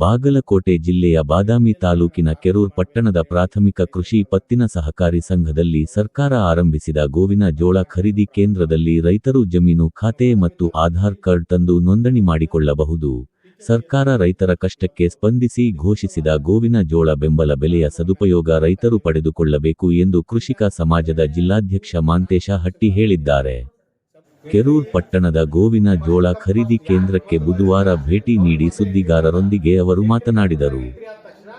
ಬಾಗಲಕೋಟೆ ಜಿಲ್ಲೆಯ ಬಾದಾಮಿ ತಾಲೂಕಿನ ಕೆರೂರ್ ಪಟ್ಟಣದ ಪ್ರಾಥಮಿಕ ಕೃಷಿ ಪತ್ತಿನ ಸಹಕಾರಿ ಸಂಘದಲ್ಲಿ ಸರ್ಕಾರ ಆರಂಭಿಸಿದ ಗೋವಿನ ಜೋಳ ಖರೀದಿ ಕೇಂದ್ರದಲ್ಲಿ ರೈತರು ಜಮೀನು ಖಾತೆ ಮತ್ತು ಆಧಾರ್ ಕಾರ್ಡ್ ತಂದು ನೋಂದಣಿ ಮಾಡಿಕೊಳ್ಳಬಹುದು. ಸರ್ಕಾರ ರೈತರ ಕಷ್ಟಕ್ಕೆ ಸ್ಪಂದಿಸಿ ಘೋಷಿಸಿದ ಗೋವಿನ ಜೋಳ ಬೆಂಬಲ ಬೆಲೆಯ ಸದುಪಯೋಗ ರೈತರು ಪಡೆದುಕೊಳ್ಳಬೇಕು ಎಂದು ಕೃಷಿಕ ಸಮಾಜದ ಜಿಲ್ಲಾಧ್ಯಕ್ಷ ಮಾಂತೇಶ ಹಟ್ಟಿ ಹೇಳಿದ್ದಾರೆ. ಕೆರೂರ್ ಪಟ್ಟಣದ ಗೋವಿನ ಜೋಳ ಖರೀದಿ ಕೇಂದ್ರಕ್ಕೆ ಬುಧವಾರ ಭೇಟಿ ನೀಡಿ ಸುದ್ದಿಗಾರರೊಂದಿಗೆ ಅವರು ಮಾತನಾಡಿದರು.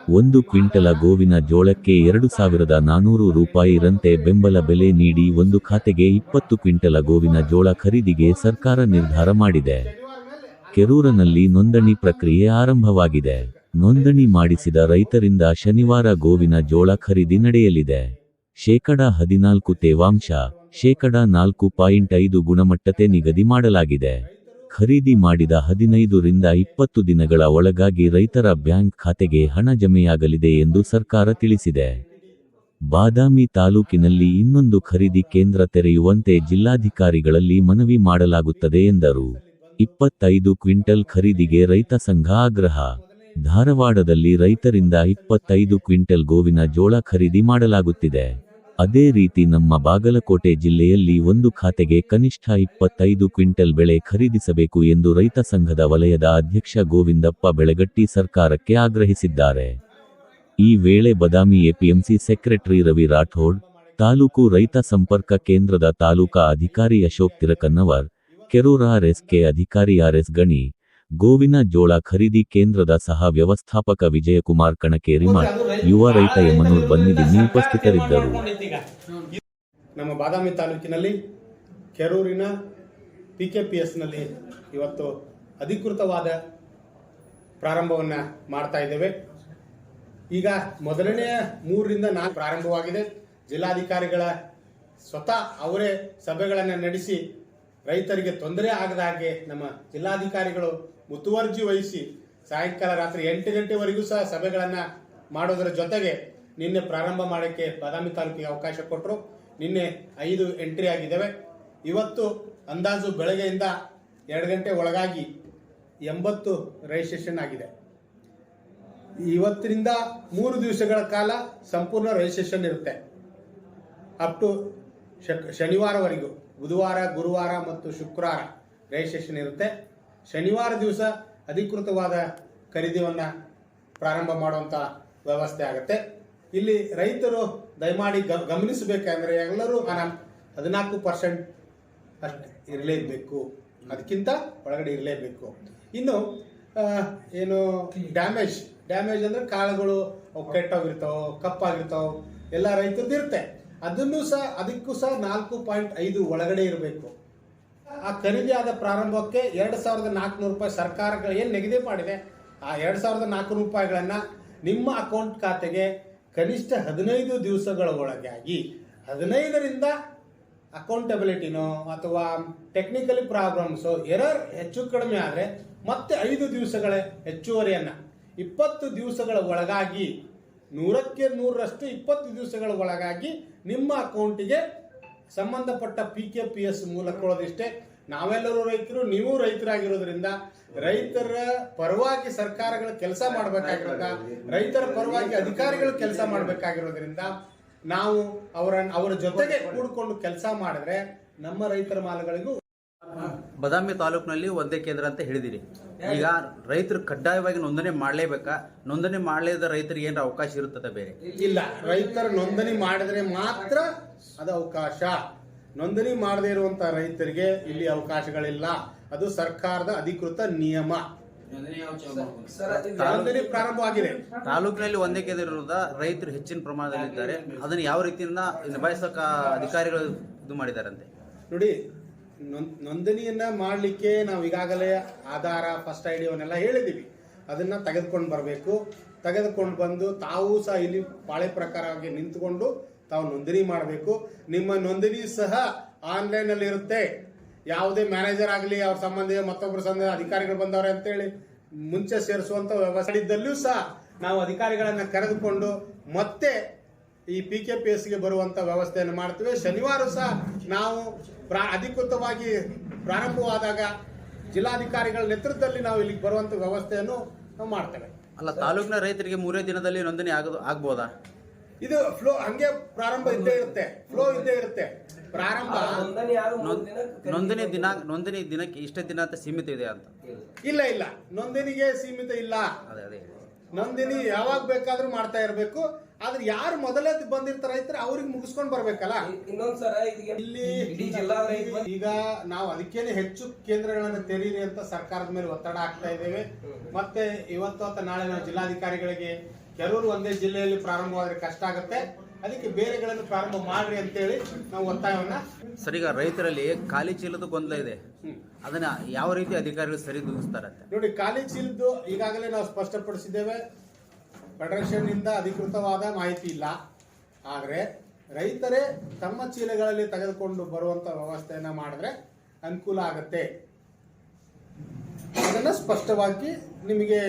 ಒಂದು ಕ್ವಿಂಟಲ ಗೋವಿನ ಜೋಳಕ್ಕೆ ಎರಡು ಸಾವಿರದ ನಾನೂರು ರೂಪಾಯಿ ರಂತೆ ಬೆಂಬಲ ಬೆಲೆ ನೀಡಿ ಒಂದು ಖಾತೆಗೆ ಇಪ್ಪತ್ತು ಕ್ವಿಂಟಲ ಗೋವಿನ ಜೋಳ ಖರೀದಿಗೆ ಸರ್ಕಾರ ನಿರ್ಧಾರ ಮಾಡಿದೆ. ಕೆರೂರನಲ್ಲಿ ನೋಂದಣಿ ಪ್ರಕ್ರಿಯೆ ಆರಂಭವಾಗಿದೆ. ನೋಂದಣಿ ಮಾಡಿಸಿದ ರೈತರಿಂದ ಶನಿವಾರ ಗೋವಿನ ಜೋಳ ಖರೀದಿ ನಡೆಯಲಿದೆ. ಶೇಕಡ ಹದಿನಾಲ್ಕು ತೇವಾಂಶ ಶೇಕಡ ನಾಲ್ಕು ಪಾಯಿಂಟ್ ಐದು ಗುಣಮಟ್ಟತೆ ನಿಗದಿ ಮಾಡಲಾಗಿದೆ. ಖರೀದಿ ಮಾಡಿದ ಹದಿನೈದರಿಂದ ಇಪ್ಪತ್ತು ದಿನಗಳ ಒಳಗಾಗಿ ರೈತರ ಬ್ಯಾಂಕ್ ಖಾತೆಗೆ ಹಣ ಜಮೆಯಾಗಲಿದೆ ಎಂದು ಸರ್ಕಾರ ತಿಳಿಸಿದೆ. ಬಾದಾಮಿ ತಾಲೂಕಿನಲ್ಲಿ ಇನ್ನೊಂದು ಖರೀದಿ ಕೇಂದ್ರ ತೆರೆಯುವಂತೆ ಜಿಲ್ಲಾಧಿಕಾರಿಗಳಲ್ಲಿ ಮನವಿ ಮಾಡಲಾಗುತ್ತದೆ ಎಂದರು. ಇಪ್ಪತ್ತೈದು ಕ್ವಿಂಟಲ್ ಖರೀದಿಗೆ ರೈತ ಸಂಘ ಆಗ್ರಹ. ಧಾರವಾಡದಲ್ಲಿ ರೈತರಿಂದ ಇಪ್ಪತ್ತೈದು ಕ್ವಿಂಟಲ್ ಗೋವಿನ ಜೋಳ ಖರೀದಿ ಮಾಡಲಾಗುತ್ತಿದೆ. ಅದೇ ರೀತಿ ನಮ್ಮ ಬಾಗಲಕೋಟೆ ಜಿಲ್ಲೆಯಲ್ಲಿ ಒಂದು ಖಾತೆಗೆ ಕನಿಷ್ಠ ಇಪ್ಪತ್ತೈದು ಕ್ವಿಂಟಲ್ ಬೆಳೆ ಖರೀದಿಸಬೇಕು ಎಂದು ರೈತ ಸಂಘದ ವಲಯದ ಅಧ್ಯಕ್ಷ ಗೋವಿಂದಪ್ಪ ಬೆಳಗಟ್ಟಿ ಸರ್ಕಾರಕ್ಕೆ ಆಗ್ರಹಿಸಿದ್ದಾರೆ. ಈ ವೇಳೆ ಬದಾಮಿ ಎಪಿಎಂಸಿ ಸೆಕ್ರೆಟರಿ ರವಿ ರಾಠೋಡ್, ತಾಲೂಕು ರೈತ ಸಂಪರ್ಕ ಕೇಂದ್ರದ ತಾಲೂಕಾ ಅಧಿಕಾರಿ ಅಶೋಕ್ ತಿರಕನ್ನವರ್, ಕೆರೂರ್ ಆರ್ಎಸ್ಕೆ ಅಧಿಕಾರಿ ಆರ್ಎಸ್ ಗಣಿ ಗೋವಿನ ಜೋಳ ಖರೀದಿ ಕೇಂದ್ರದ ಸಹ ವ್ಯವಸ್ಥಾಪಕ ವಿಜಯಕುಮಾರ್ ಕಣಕೇರಿ ಮಾಡ್ ಯುವ ರೈತ ಯಮನೂರ್ ಬನ್ನಿದಿನ್ನಿ ಉಪಸ್ಥಿತರಿದ್ದರು. ನಮ್ಮ ಬಾದಾಮಿ ತಾಲೂಕಿನಲ್ಲಿ ಕೆರೂರಿನ ಪಿ ಕೆ ಪಿ ಎಸ್ನಲ್ಲಿ ಇವತ್ತು ಅಧಿಕೃತವಾದ ಪ್ರಾರಂಭವನ್ನು ಮಾಡ್ತಾ ಇದ್ದೇವೆ. ಈಗ ಮೊದಲನೇ ಮೂರರಿಂದ ನಾಲ್ಕು ಪ್ರಾರಂಭವಾಗಿದೆ. ಜಿಲ್ಲಾಧಿಕಾರಿಗಳ ಸ್ವತಃ ಅವರೇ ಸಭೆಗಳನ್ನು ನಡೆಸಿ ರೈತರಿಗೆ ತೊಂದರೆ ಆಗದ ಹಾಗೆ ನಮ್ಮ ಜಿಲ್ಲಾಧಿಕಾರಿಗಳು ಮುತುವರ್ಜಿ ವಹಿಸಿ ಸಾಯಂಕಾಲ ರಾತ್ರಿ ಎಂಟು ಗಂಟೆವರೆಗೂ ಸಹ ಸಭೆಗಳನ್ನು ಮಾಡೋದರ ಜೊತೆಗೆ ನಿನ್ನೆ ಪ್ರಾರಂಭ ಮಾಡೋಕ್ಕೆ ಬಾದಾಮಿ ತಾಲೂಕಿಗೆ ಅವಕಾಶ ಕೊಟ್ಟರು. ನಿನ್ನೆ ಐದು ಎಂಟ್ರಿ ಆಗಿದ್ದಾವೆ. ಇವತ್ತು ಅಂದಾಜು ಬೆಳಗ್ಗೆಯಿಂದ ಎರಡು ಗಂಟೆ ಒಳಗಾಗಿ ಎಂಬತ್ತು ರಿಜಿಸ್ಟ್ರೇಷನ್ ಆಗಿದೆ. ಇವತ್ತಿನಿಂದ ಮೂರು ದಿವಸಗಳ ಕಾಲ ಸಂಪೂರ್ಣ ರಿಜಿಸ್ಟ್ರೇಷನ್ ಇರುತ್ತೆ. ಅಪ್ ಟು ಶನಿವಾರವರೆಗೂ. ಬುಧವಾರ, ಗುರುವಾರ ಮತ್ತು ಶುಕ್ರವಾರ ರಿಜಿಸ್ಟ್ರೇಷನ್ ಇರುತ್ತೆ. ಶನಿವಾರ ದಿವಸ ಅಧಿಕೃತವಾದ ಖರೀದಿಯನ್ನು ಪ್ರಾರಂಭ ಮಾಡುವಂಥ ವ್ಯವಸ್ಥೆ ಆಗುತ್ತೆ. ಇಲ್ಲಿ ರೈತರು ದಯಮಾಡಿ ಗಮನಿಸಬೇಕಂದ್ರೆ ಎಲ್ಲರೂ ಹಣ ಹದಿನಾಲ್ಕು ಪರ್ಸೆಂಟ್ ಅಷ್ಟು ಇರಲೇಬೇಕು. ಅದಕ್ಕಿಂತ ಒಳಗಡೆ ಇರಲೇಬೇಕು. ಇನ್ನು ಏನು ಡ್ಯಾಮೇಜ್ ಡ್ಯಾಮೇಜ್ ಅಂದರೆ ಕಾಳುಗಳು ಅವು ಕೆಟ್ಟೋಗಿರ್ತಾವೆ, ಕಪ್ಪಾಗಿರ್ತಾವೆ, ಎಲ್ಲ ರೈತರದ್ದು ಇರುತ್ತೆ. ಅದನ್ನು ಸಹ, ಅದಕ್ಕೂ ಸಹ ನಾಲ್ಕು ಪಾಯಿಂಟ್ ಐದು ಒಳಗಡೆ ಇರಬೇಕು. ಆ ಖರೀದಿಯಾದ ಪ್ರಾರಂಭಕ್ಕೆ ಎರಡು ಸಾವಿರದ ನಾಲ್ಕುನೂರು ರೂಪಾಯಿ ಸರ್ಕಾರಗಳು ಏನು ನಿಗದಿ ಮಾಡಿದೆ ಆ ಎರಡು ಸಾವಿರದ ನಾಲ್ಕುನೂರು ರೂಪಾಯಿಗಳನ್ನು ನಿಮ್ಮ ಅಕೌಂಟ್ ಖಾತೆಗೆ ಕನಿಷ್ಠ ಹದಿನೈದು ದಿವಸಗಳ ಒಳಗಾಗಿ, ಹದಿನೈದರಿಂದ ಅಕೌಂಟಬಿಲಿಟಿನೋ ಅಥವಾ ಟೆಕ್ನಿಕಲಿ ಪ್ರಾಬ್ಲಮ್ಸು ಎರರ್ ಹೆಚ್ಚು ಕಡಿಮೆ ಆದರೆ ಮತ್ತೆ ಐದು ದಿವಸಗಳ ಹೆಚ್ಚುವರಿಯನ್ನು. ಇಪ್ಪತ್ತು ದಿವಸಗಳ ಒಳಗಾಗಿ ನೂರಕ್ಕೆ ನೂರರಷ್ಟು ಇಪ್ಪತ್ತು ದಿವಸಗಳ ಒಳಗಾಗಿ ನಿಮ್ಮ ಅಕೌಂಟಿಗೆ ಸಂಬಂಧಪಟ್ಟ ಪಿ ಕೆ ಪಿ ಎಸ್ ಮೂಲಕ ಇಷ್ಟೇ ನಾವೆಲ್ಲರೂ ರೈತರು, ನೀವು ರೈತರಾಗಿರೋದ್ರಿಂದ ರೈತರ ಪರವಾಗಿ ಸರ್ಕಾರಗಳು ಕೆಲಸ ಮಾಡಬೇಕಾಗಿರೋದ ರೈತರ ಪರವಾಗಿ ಅಧಿಕಾರಿಗಳು ಕೆಲಸ ಮಾಡಬೇಕಾಗಿರೋದ್ರಿಂದ ನಾವು ಅವರ ಅವರ ಜೊತೆಗೆ ಕೂಡಿಕೊಂಡು ಕೆಲಸ ಮಾಡಿದ್ರೆ ನಮ್ಮ ರೈತರ ಮಾಲುಗಳಿಗೂ ಬದಾಮಿ ತಾಲೂಕಿನಲ್ಲಿ ಒಂದೇ ಕೇಂದ್ರ ಅಂತ ಹೇಳಿದಿರಿ. ಈಗ ರೈತರು ಕಡ್ಡಾಯವಾಗಿ ನೋಂದಣಿ ಮಾಡಲೇಬೇಕಾ? ನೋಂದಣಿ ಮಾಡಲೇದ ರೈತರಿಗೆ ಏನಾರ ಅವಕಾಶ ಇರುತ್ತದೆ ಬೇರೆ? ಇಲ್ಲ. ರೈತರ ನೋಂದಣಿ ಮಾಡಿದ್ರೆ ಮಾತ್ರ ಅದು ಅವಕಾಶ. ನೋಂದಣಿ ಮಾಡದೇ ಇರುವಂತ ರೈತರಿಗೆ ಇಲ್ಲಿ ಅವಕಾಶಗಳಿಲ್ಲ. ಅದು ಸರ್ಕಾರದ ಅಧಿಕೃತ ನಿಯಮ. ನೋಂದಣಿ ಪ್ರಾರಂಭವಾಗಿದೆ. ತಾಲೂಕಿನಲ್ಲಿ ಒಂದೇ ಕೇಂದ್ರ ಇರೋದ ರೈತರು ಹೆಚ್ಚಿನ ಪ್ರಮಾಣದಲ್ಲಿದ್ದಾರೆ. ಅದನ್ನು ಯಾವ ರೀತಿಯಿಂದ ನಿಭಾಯಿಸಕ ಅಧಿಕಾರಿಗಳು ಇದು ಮಾಡಿದಾರಂತೆ? ನೋಡಿ ನೋಂದಣಿಯನ್ನ ಮಾಡಲಿಕ್ಕೆ ನಾವು ಈಗಾಗಲೇ ಆಧಾರ ಫಸ್ಟ್ ಐ ಡಿ ಅವನ್ನೆಲ್ಲ ಹೇಳಿದ್ದೀವಿ. ಅದನ್ನ ತೆಗೆದುಕೊಂಡು ಬರಬೇಕು. ತೆಗೆದುಕೊಂಡು ಬಂದು ತಾವು ಸಹ ಇಲ್ಲಿ ಪಾಳೆ ಪ್ರಕಾರವಾಗಿ ನಿಂತುಕೊಂಡು ತಾವು ನೋಂದಣಿ ಮಾಡಬೇಕು. ನಿಮ್ಮ ನೋಂದಣಿ ಸಹ ಆನ್ಲೈನ್ ಅಲ್ಲಿ ಇರುತ್ತೆ. ಯಾವುದೇ ಮ್ಯಾನೇಜರ್ ಆಗಲಿ, ಅವ್ರ ಸಂಬಂಧ ಮತ್ತೊಬ್ಬರ ಸಂಬಂಧ ಅಧಿಕಾರಿಗಳು ಬಂದವ್ರೆ ಅಂತೇಳಿ ಮುಂಚೆ ಸೇರಿಸುವಂತ ವ್ಯವಸ್ಥೆ ಇದ್ದಲ್ಲೂ ಸಹ ನಾವು ಅಧಿಕಾರಿಗಳನ್ನ ಕರೆದುಕೊಂಡು ಮತ್ತೆ ಈ ಪಿ ಕೆ ಪಿ ಎಸ್ಗೆ ಬರುವಂಥ ವ್ಯವಸ್ಥೆಯನ್ನು ಮಾಡ್ತೇವೆ. ಶನಿವಾರ ಸಹ ನಾವು ಪ್ರಾ ಅಧಿಕೃತವಾಗಿ ಪ್ರಾರಂಭವಾದಾಗ ಜಿಲ್ಲಾಧಿಕಾರಿಗಳ ನೇತೃತ್ವದಲ್ಲಿ ನಾವು ಇಲ್ಲಿಗೆ ಬರುವಂತ ವ್ಯವಸ್ಥೆಯನ್ನು ನಾವು ಮಾಡ್ತೇವೆ. ಅಲ್ಲ ತಾಲೂಕಿನ ರೈತರಿಗೆ ಮೂರೇ ದಿನದಲ್ಲಿ ನೋಂದಣಿ ಆಗೋದು ಆಗ್ಬೋದಾ? ಇದು ಫ್ಲೋ ಹಂಗೆ ಪ್ರಾರಂಭ ಇದ್ದೇ ಇರುತ್ತೆ. ಫ್ಲೋ ಇದ್ದೇ ಇರುತ್ತೆ. ಪ್ರಾರಂಭ. ನೋಂದಣಿ ಯಾರು ಮೂರು ದಿನ ಕರೀತಾರೆ. ನೋಂದಣಿ ದಿನ ನೋಂದಣಿ ದಿನಕ್ಕೆ ಇಷ್ಟೇ ದಿನ ಅಂತ ಸೀಮಿತ ಇದೆ ಅಂತ? ಇಲ್ಲ ಇಲ್ಲ. ನೋಂದಣಿಗೆ ಸೀಮಿತ ಇಲ್ಲ. ಅದೇ ಅದೇ. ನೋಂದಣಿ ಯಾವಾಗ ಬೇಕಾದ್ರೂ ಮಾಡ್ತಾ ಇರಬೇಕು. ಆದ್ರೆ ಯಾರು ಮೊದಲೇ ಬಂದಿರ್ತಾರ ರೈತರು ಅವ್ರಿಗೆ ಮುಗಿಸ್ಕೊಂಡ್ ಬರ್ಬೇಕಲ್ಲ? ಇನ್ನೊಂದ್ಸಲ ಇನ್ನೊಂದ್ ಇಲ್ಲಿ ಈಗ ನಾವು ಅದಕ್ಕೇನೆ ಹೆಚ್ಚು ಕೇಂದ್ರಗಳನ್ನು ತೆರೀರಿ ಅಂತ ಸರ್ಕಾರದ ಮೇಲೆ ಒತ್ತಡ ಹಾಕ್ತಾ ಇದ್ದೇವೆ. ಮತ್ತೆ ಇವತ್ತು ಅಥವಾ ನಾಳೆ ನಾವು ಜಿಲ್ಲಾಧಿಕಾರಿಗಳಿಗೆ ಕೆಲವರು ಒಂದೇ ಜಿಲ್ಲೆಯಲ್ಲಿ ಪ್ರಾರಂಭವಾದ್ರೆ ಕಷ್ಟ ಆಗುತ್ತೆ. ಅದಕ್ಕೆ ಬೇರೆಗಳನ್ನು ಪ್ರಾರಂಭ ಮಾಡ್ರಿ ಅಂತೇಳಿ ನಾವು ಒತ್ತಾಯವನ್ನ ಸರಿ ಈಗ ರೈತರಲ್ಲಿ ಖಾಲಿ ಚೀಲದ ಗೊಂದಲ ಇದೆ. ಅದನ್ನ ಯಾವ ರೀತಿ ಅಧಿಕಾರಿಗಳು ಸರಿದೂಗಿಸ್ತಾರಂತೆ ನೋಡಿ, ಖಾಲಿ ಚೀಲದ್ದು ಈಗಾಗಲೇ ನಾವು ಸ್ಪಷ್ಟಪಡಿಸಿದ್ದೇವೆ. ಫೆಡರೇಷನ್ ಇಂದ ಅಧಿಕೃತವಾದ ಮಾಹಿತಿ ಇಲ್ಲ. ಆದರೆ ರೈತರೇ ತಮ್ಮ ಚೀಲಗಳಲ್ಲಿ ತೆಗೆದುಕೊಂಡು ಬರುವಂತ ವ್ಯವಸ್ಥೆಯನ್ನ ಮಾಡಿದ್ರೆ ಅನುಕೂಲ ಆಗತ್ತೆ. ಅದನ್ನ ಸ್ಪಷ್ಟವಾಗಿ ನಿಮಗೆ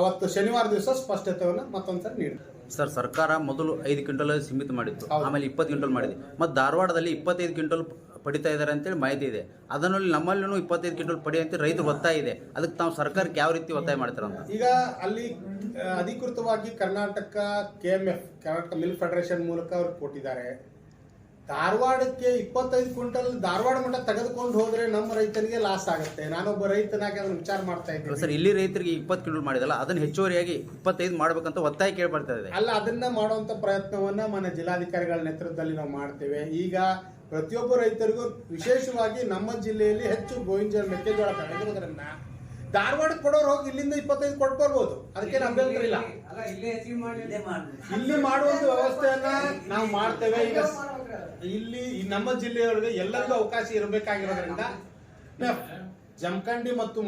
ಅವತ್ತು ಶನಿವಾರ ದಿವಸ ಸ್ಪಷ್ಟತೆಯನ್ನು ಮತ್ತೊಂದ್ಸರಿ ನೀಡಿ ಸರ್ ಸರ್ಕಾರ ಮೊದಲು ಐದು ಕ್ವಿಂಟಲ್ ಸೀಮಿತ ಮಾಡಿತ್ತು. ಆಮೇಲೆ ಇಪ್ಪತ್ತು ಕ್ವಿಂಟಲ್ ಮಾಡಿದೆ. ಮತ್ತು ಧಾರವಾಡದಲ್ಲಿ ಇಪ್ಪತ್ತೈದು ಕ್ವಿಂಟಲ್ ಪಡಿತಾ ಇದ್ದಾರೆ ಅಂತೇಳಿ ಮಾಹಿತಿ ಇದೆ. ಅದರಲ್ಲಿ ನಮ್ಮಲ್ಲೂ ಇಪ್ಪತ್ತೈದು ಕ್ವಿಂಟಲ್ ಪಡಿ ಅಂತ ರೈತರು ಒತ್ತಾಯ ಇದೆ. ಅದಕ್ಕೆ ತಾವು ಸರ್ಕಾರಕ್ಕೆ ಯಾವ ರೀತಿ ಒತ್ತಾಯ ಮಾಡ್ತಾರಂತ ಈಗ ಅಲ್ಲಿ ಅಧಿಕೃತವಾಗಿ Karnataka K M F Karnataka milk federation ಮೂಲಕ ಅವ್ರು ಕೊಟ್ಟಿದ್ದಾರೆ. ಧಾರವಾಡಕ್ಕೆ ಇಪ್ಪತ್ತೈದು ಕ್ವಿಂಟಲ್ ಧಾರವಾಡ ಮಟ್ಟ ತೆಗೆದುಕೊಂಡು ಹೋದ್ರೆ ನಮ್ಮ ರೈತನಿಗೆ ಲಾಸ್ ಆಗುತ್ತೆ. ನಾನೊಬ್ಬ ರೈತನಾಗಿ ಅದನ್ನ ವಿಚಾರ ಮಾಡ್ತಾ ಇದ್ದೀನಿ. ಸರ್ ಇಲ್ಲಿ ರೈತರಿಗೆ ಇಪ್ಪತ್ತು ಕಿಲೋ ಮಾಡಿದಲ್ಲ ಅದನ್ನ ಹೆಚ್ಚುವರಿಯಾಗಿ ಇಪ್ಪತ್ತೈದು ಮಾಡಬೇಕಂತ ಒತ್ತಾಯ ಕೇಳಿ ಬರ್ತಾ ಇದೆ. ಅಲ್ಲ ಅದನ್ನ ಮಾಡುವಂತ ಪ್ರಯತ್ನವನ್ನ ಮನೆ ಜಿಲ್ಲಾಧಿಕಾರಿಗಳ ನೇತೃತ್ವದಲ್ಲಿ ನಾವು ಮಾಡ್ತೇವೆ. ಈಗ ಪ್ರತಿಯೊಬ್ಬ ರೈತರಿಗೂ ವಿಶೇಷವಾಗಿ ನಮ್ಮ ಜಿಲ್ಲೆಯಲ್ಲಿ ಹೆಚ್ಚು ಗೋವಿಂಜ ಮೆಕ್ಕೆಜೋಳ ಬೆಳೆದಿರೋದ್ರಿಂದ ಧಾರವಾಡಕ್ಕೆ ಕೊಡೋರು ಹೋಗಿ ಇಲ್ಲಿಂದ ಇಪ್ಪತ್ತೈದು ಕೊಟ್ಕೊಳ್ಬಹುದು ಅದಕ್ಕೆ ಅಭ್ಯಂತರ ಇಲ್ಲ ಇಲ್ಲಿ ಮಾಡುವಂತ ವ್ಯವಸ್ಥೆಯನ್ನ ನಾವು ಮಾಡ್ತೇವೆ. ಈಗ ಇಲ್ಲಿ ನಮ್ಮ ಜಿಲ್ಲೆಯೊಳಗೆ ಎಲ್ಲರಿಗೂ ಅವಕಾಶ ಇರಬೇಕಾಗಿರೋದ್ರಿಂದ ಜಮಖಂಡಿ ಮತ್ತು